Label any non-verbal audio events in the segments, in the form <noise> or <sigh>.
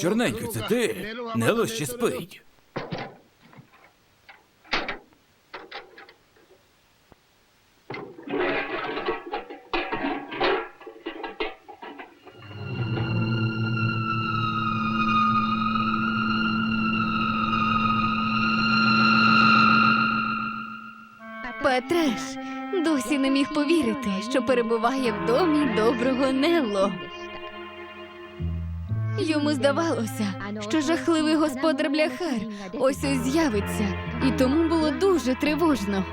чорненька, це ти? Нело ще спить. Петреш досі не міг повірити, що перебуває в домі доброго Нелло. Йому здавалося, що жахливий господар бляхар ось ось з'явиться, і тому було дуже тривожно.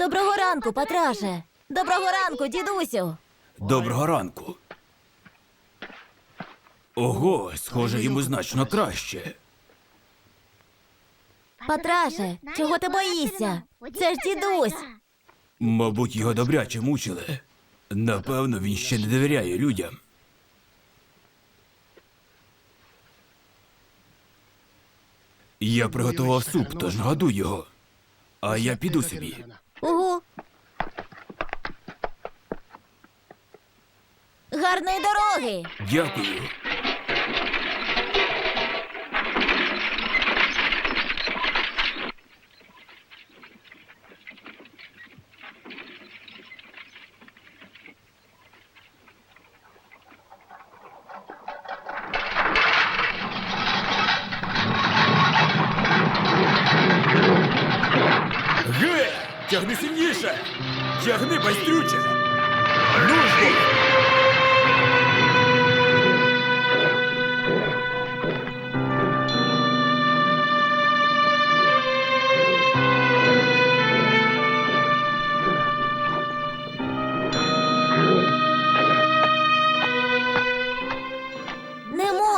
Доброго ранку, Патраше. Доброго ранку, дідусю. Доброго ранку. Ого, схоже, йому значно краще. Патраше, чого ти боїшся? Це ж дідусь. Мабуть, його добряче мучили. Напевно, він ще не довіряє людям. Я приготував суп, тож нагадуй його. А я піду собі. Угу. Гарної дороги. Дякую.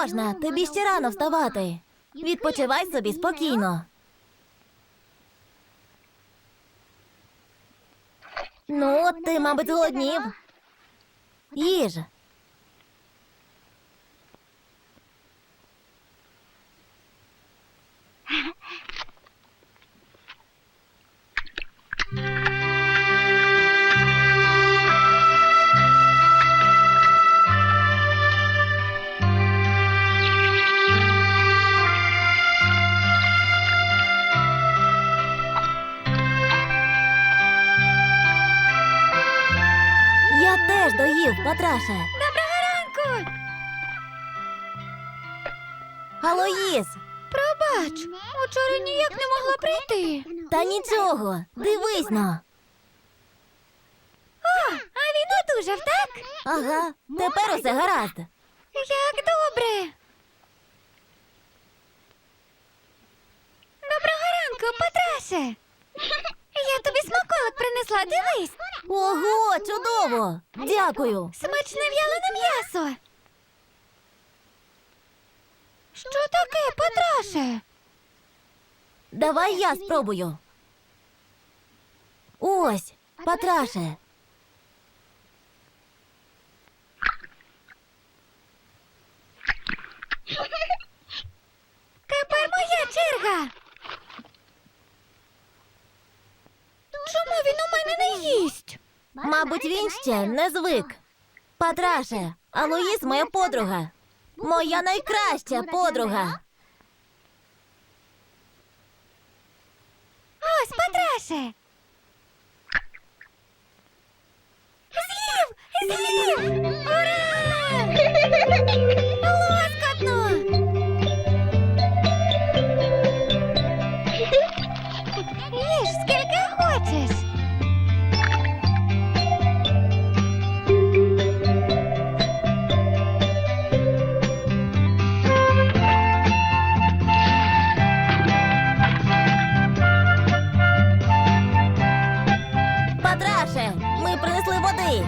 Можна, тобі ще рано вставати. Відпочивай собі спокійно. Ну, ти, мабуть, зголоднів. Їж. Теж Патраше. Доброго ранку! Алоїс, Пробач, учора ніяк не могла прийти. та нічого, дивись но. О, а він одужав, так? Ага, тепер усе гаразд. Як добре. Доброго ранку, Патраше. Я тобі смаколик принесла, дивись. Ого, чудово! Дякую. Смачне в'ялене м'ясо. Що таке, Патраше? Давай я спробую. Ось, Патраше. Тепер моя черга. Чому він у мене не їсть? Мабуть, він ще не звик. Патраше, Алоїс моя подруга. Моя найкраща подруга. Ось, Патраше. З'їв! З'їв! Патраше, ми принесли води.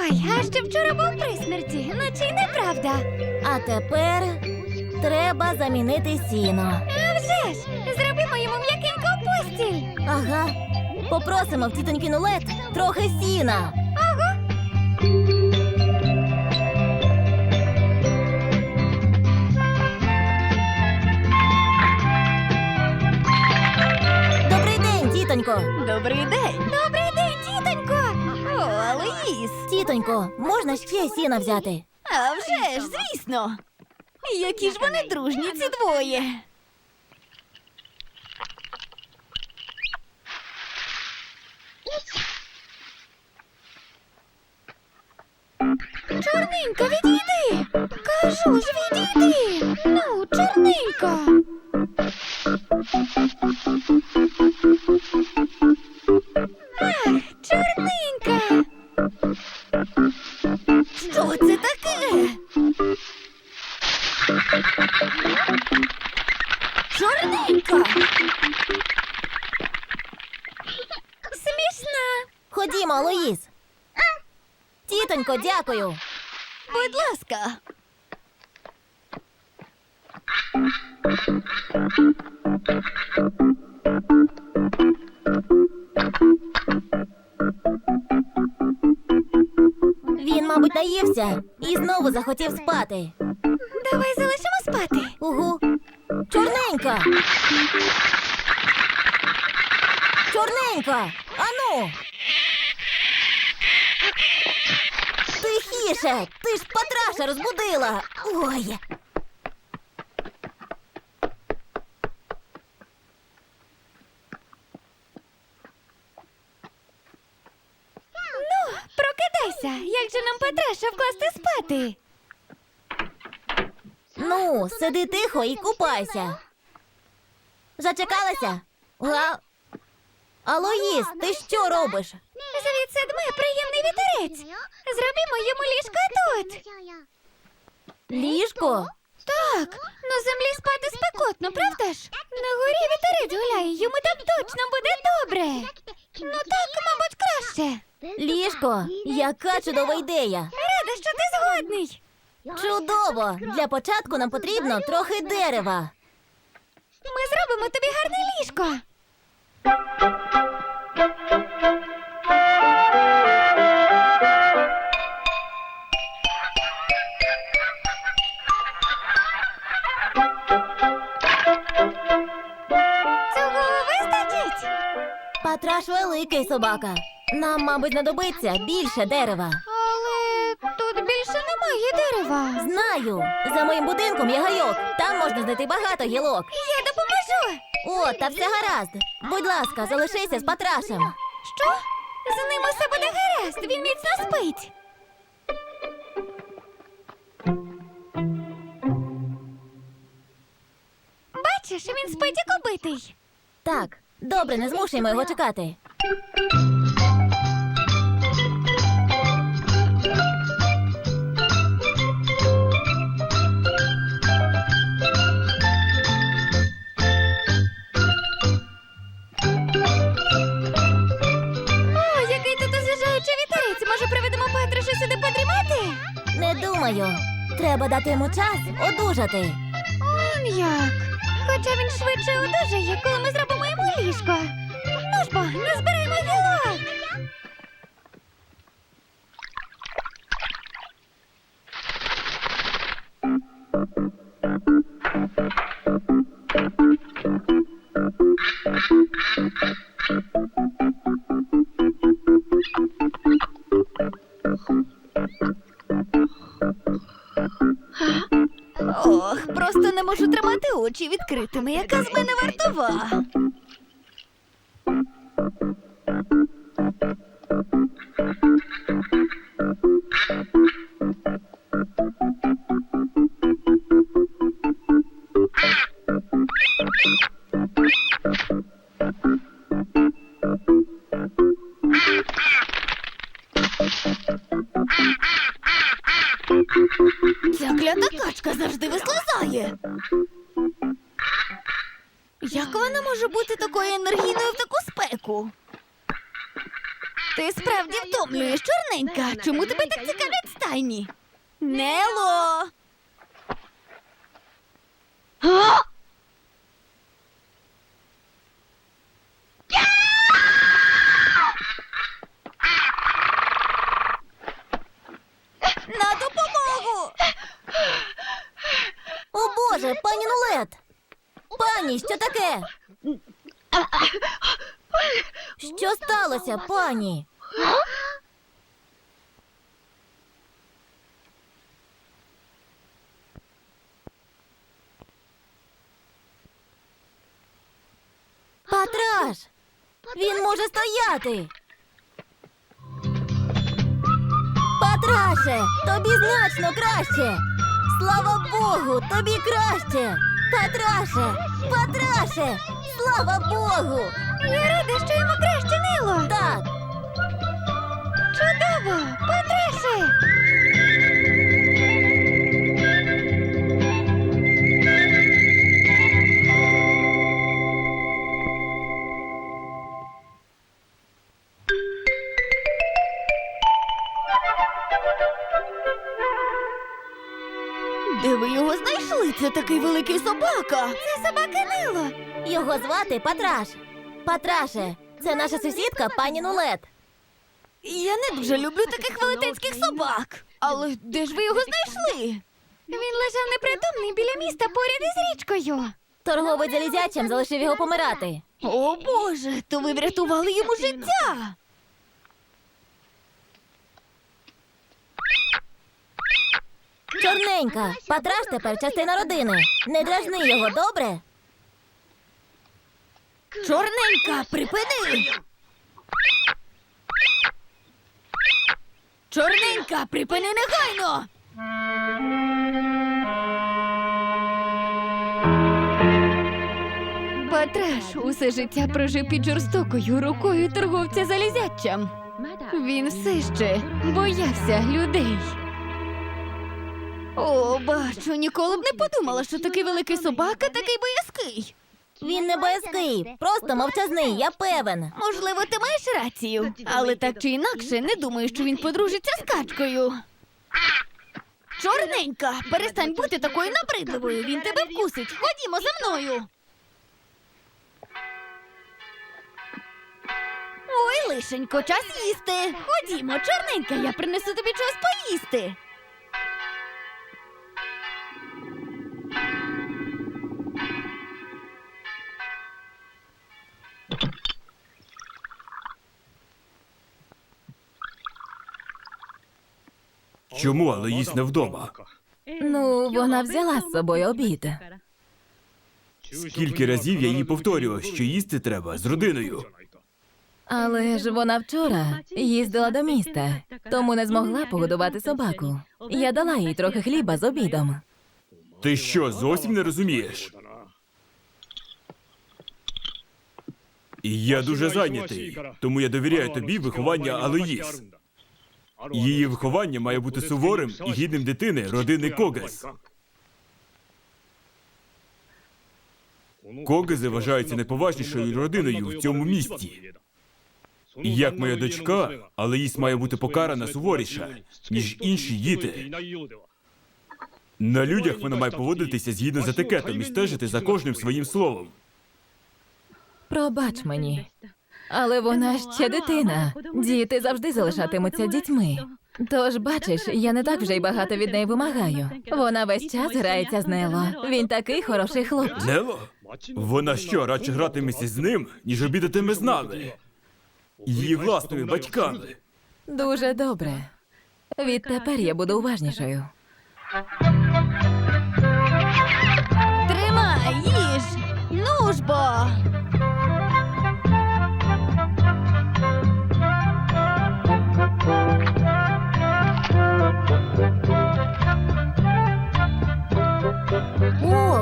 Ой, а ще вчора був при смерті, наче й неправда. А тепер Треба замінити сіно. А вже ж! Зробимо йому м'якеньку постіль. Ага. Попросимо в тітоньки Нулет трохи сіна. Добрий тітонько. Добрий день! Добрий день, тітонько! О, Алоїс! Тітонько, можна ще сіна взяти? А вже ж, звісно! Які ж вони дружні, ці двоє! Чорненька, відійди! Кажу ж, відійди! Ну, чорненька! Дякую. Будь ласка. Він, мабуть, наївся і знову захотів спати. Давай залишимо спати. Угу. Чорненька. Чорненька. Ану. Тихіше. Ти ж Патраша розбудила. Ой. Ну, прокидайся. Як же нам Петраша вкласти спати? Ну, сиди тихо і купайся. Зачекалася? Га? Алоїс, ти що робиш? Звідси дме приємний вітерець. Зробімо йому ліжко тут. Ліжко? Так, на землі спати спекотно, правда ж? На горі вітерець гуляє, йому там точно буде добре. Ну так, мабуть, краще. Ліжко? Яка чудова ідея. Рада, що ти згодний. Чудово! Для початку нам потрібно трохи дерева. Ми зробимо тобі гарне ліжко. Патраш великий собака. Нам, мабуть, знадобиться більше дерева. Але тут більше немає дерева. Знаю, за моїм будинком є гайок. Там можна знайти багато гілок. Я допоможу. О, та все гаразд. Будь ласка, залишися з Патрашем. Що? З ним усе буде гаразд, він міцно спить. Бачиш, він спить як убитий. Так, добре, не змушуємо його чекати. О, який тут освіжаючий вітерець. Може, приведемо Петришу сюди подрімати? Не думаю. Треба дати йому час одужати. Он як. Хоча він швидше одужає, коли ми зробимо йому ліжко. Ну ж бо, назбираємо гілок. Ох, просто не можу тримати очі відкритими. Яка з мене вартова? Клята завжди вислизає. Як вона може бути такою енергійною в таку спеку? Ти справді втомлюєш, чорненька. Чому тебе так цікавлять стайні? Нело. На допомогу! О Боже, пані Нулет! Пані, що таке? Що сталося, пані? Патраш! Він може стояти. Патраше, тобі значно краще. Слава Богу, тобі краще. Патраше, Патраше, слава Богу. Я рада, що йому краще Нило. Так, Чудово! Патраше! Це такий великий собака. Це собака Нило. його звати Патраш. Патраше, це наша сусідка пані Нулет. Я не дуже люблю таких велетенських собак. Але де ж ви його знайшли? Він лежав непритомний біля міста поряд із річкою. Торговець залізячим залишив його помирати. О Боже, то ви врятували йому життя. Чорненька, Патраш тепер частина родини. Не дражни його, добре? Чорненька, припини. Чорненька, припини негайно. Патраш усе життя прожив під жорстокою рукою торговця залізячам. Він все ще боявся людей. О, бачу, ніколи б не подумала, що такий великий собака такий боязкий. Він не боязкий, просто мовчазний, я певен. Можливо, ти маєш рацію, але так чи інакше не думаю, що він подружиться з качкою. Чорненька, перестань бути такою набридливою. Він тебе вкусить. Ходімо за мною. Ой, лишенько, час їсти. Ходімо, чорненька, я принесу тобі чогось поїсти. Чому Алоїс не вдома? Ну, вона взяла з собою обід. Скільки разів я їй повторював, що їсти треба з родиною. Але ж вона вчора їздила до міста, тому не змогла погодувати собаку. Я дала їй трохи хліба з обідом. Ти що, зовсім не розумієш? І я дуже зайнятий, тому я довіряю тобі виховання Алоїс. Її виховання має бути суворим і гідним дитини родини Когес. Когези вважаються найповажнішою родиною в цьому місті. І як моя дочка, Алоїс має бути покарана суворіше, ніж інші діти. На людях вона має поводитися згідно з етикетом і стежити за кожним своїм словом. Пробач мені. Але вона ще дитина. Діти завжди залишатимуться дітьми. Тож, бачиш, я не так вже й багато від неї вимагаю. Вона весь час грається з Нело. Він такий хороший хлопчик. Нело? Вона що, радше гратиметься з ним, ніж обідатиме з нами? Її власними батьками. Дуже добре. Відтепер я буду уважнішою. Тримай, їж. Ну ж бо.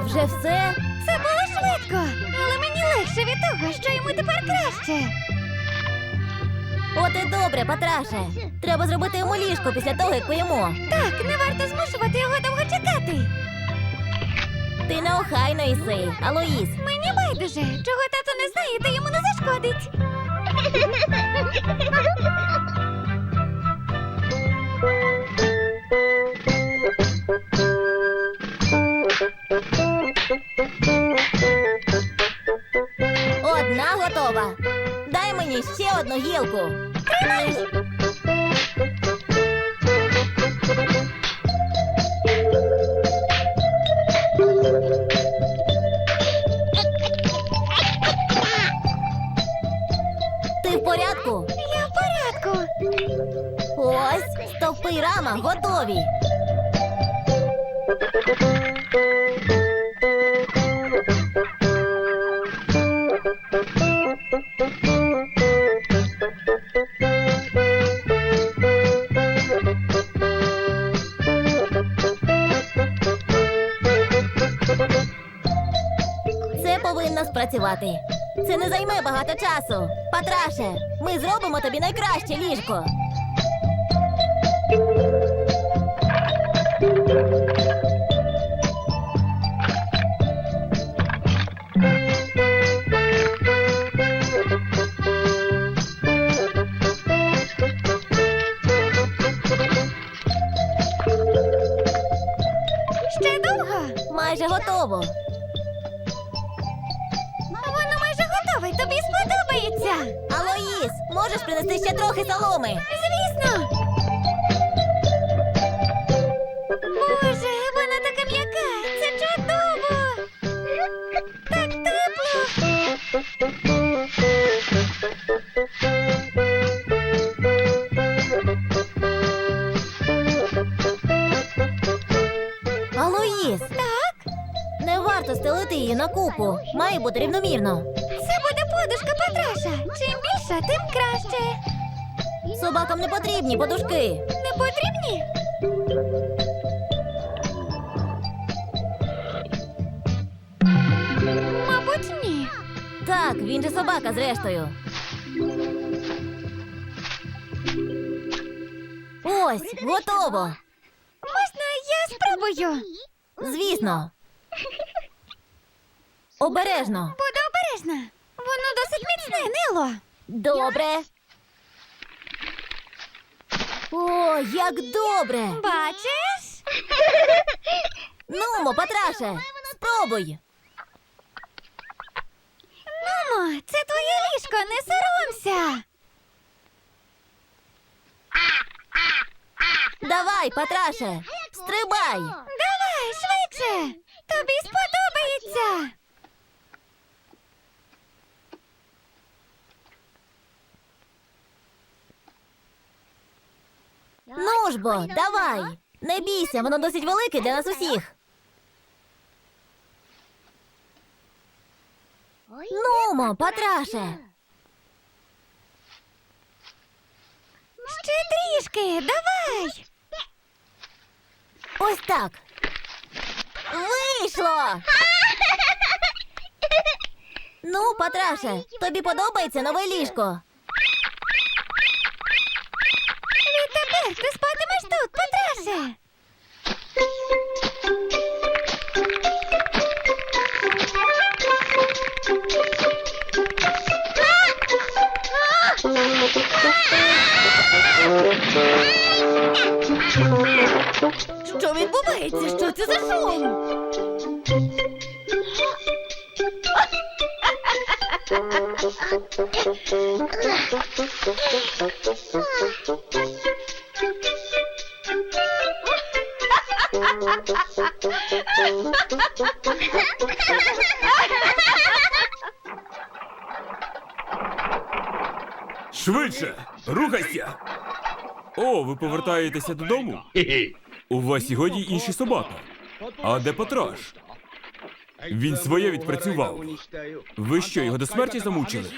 Вже все? Це було швидко, але мені легше від того, що йому тепер краще. От і добре, Патраше. Треба зробити йому ліжко після того, як поїмо. Так, не варто змушувати його довго чекати. Ти неохайно іси, Алоїс. Мені байдуже, чого тато не знає, та йому не зашкодить. <laughs> Одна готова. Дай мені ще одну гілку. Тримай! Ти в порядку? Я в порядку. Ось стовпи рама готові. Повинно. Це не займе багато часу. Патраше, ми зробимо тобі найкраще ліжко. Ще довго? Майже готово. Можеш принести ще трохи соломи? Звісно. Боже, вона така м'яка. Це чудово. Так тепло. Алоїс, Так, не варто стелити її на купу. Має бути рівномірно. це буде подушка Патраша. Чим більша, тим краще. Собакам не потрібні подушки. Не потрібні? Мабуть, ні. Так, він же собака зрештою. Ось, готово. Можна я спробую? Звісно. Обережно. Буду обережна. Воно досить міцне, Нело. Добре. О, як добре. Бачиш? Нумо, Патраше, спробуй. Мамо, це твоє ліжко, не соромся. Давай, Патраше, стрибай. Давай, швидше. Тобі сподобається. Ну ж бо, давай. Не бійся, воно досить велике для нас усіх. Нумо, Патраше. Ще трішки, давай. Ось так. Вийшло. Ну, Патраше, тобі подобається нове ліжко? Відтепер ти спатимеш тут, Патраше. Що відбувається? Що це за шум? Швидше! Рухайся! О, ви повертаєтеся додому? У вас сьогодні інші собака. А де Патраш? Він своє відпрацював. Ви що, його до смерті замучили?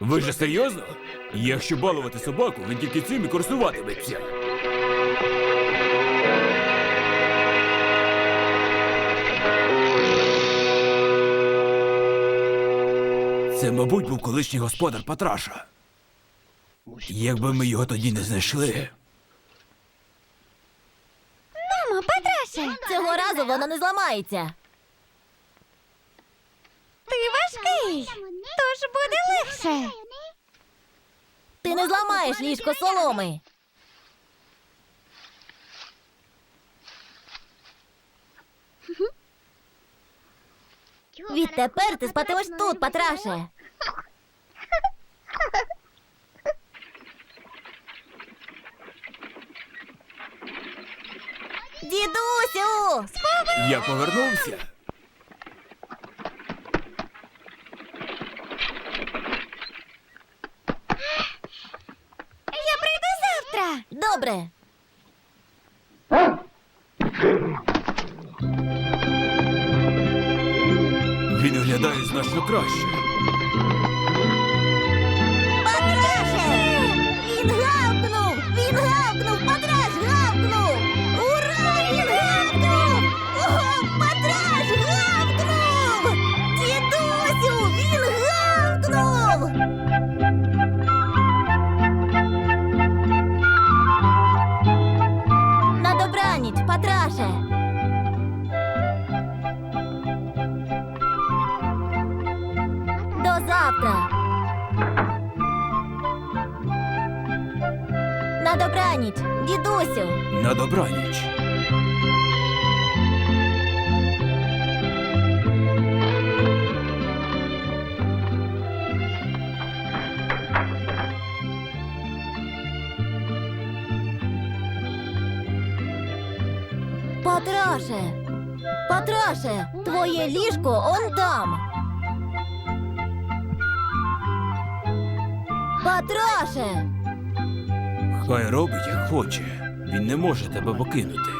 Ви же серйозно? Якщо балувати собаку, він тільки цим і користуватиметься. Це, мабуть, був колишній господар Патраша. Якби ми його тоді не знайшли. Мамо, Патраше, Цього разу воно не зламається. ти важкий, тож буде легше. Ти не зламаєш ліжко соломи. Відтепер ти спатимеш тут, Патраше. Дідусю! Я повернувся. виглядає значно краще. Патраше! Він гавкнув! Він гавкнув! Патраш гавкнув! Ура! Він гавкнув! Ого, Патраш гавкнув! Дідусю, він гавкнув! На добраніч, Патраше! добраніч, дідусю. На добраніч. Патраше, Патраше, твоє ліжко Хай робить, як хоче. Він не може тебе покинути.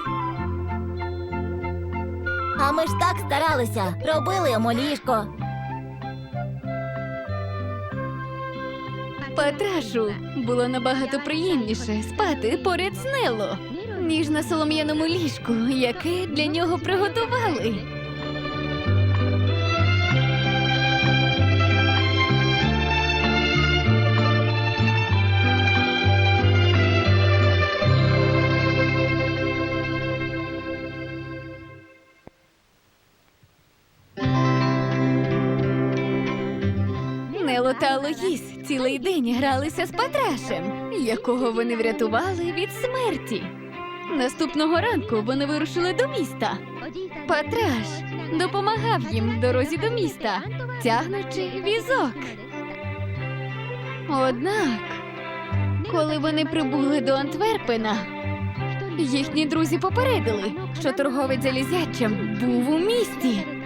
а ми ж так старалися, робили йому ліжко. Патрашу було набагато приємніше спати поряд з Нело, ніж на солом'яному ліжку, яке для нього приготували. Та Алоїс цілий день гралися з Патрашем, якого вони врятували від смерті. Наступного ранку вони вирушили до міста. Патраш допомагав їм в дорозі до міста, тягнучи візок. Однак, коли вони прибули до Антверпена, їхні друзі попередили, що торговець залізячим був у місті.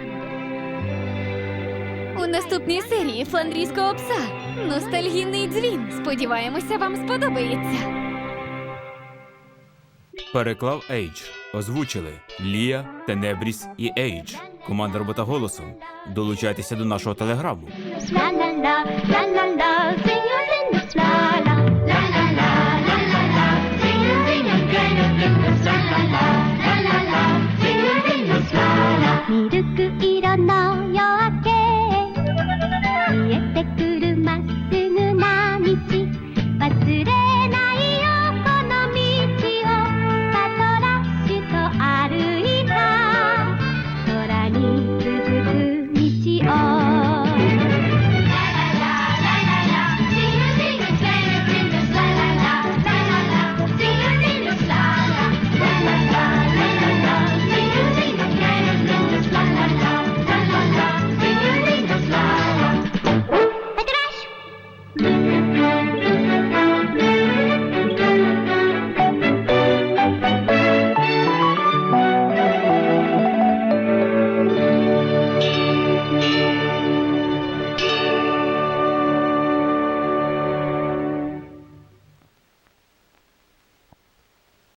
У наступній серії фландрійського пса ностальгійний дзвін. Сподіваємося, вам сподобається. Переклав Ейдж. Озвучили Лія, Тенебріс і Ейдж. Команда робота голосом. Долучайтеся до нашого телеграму.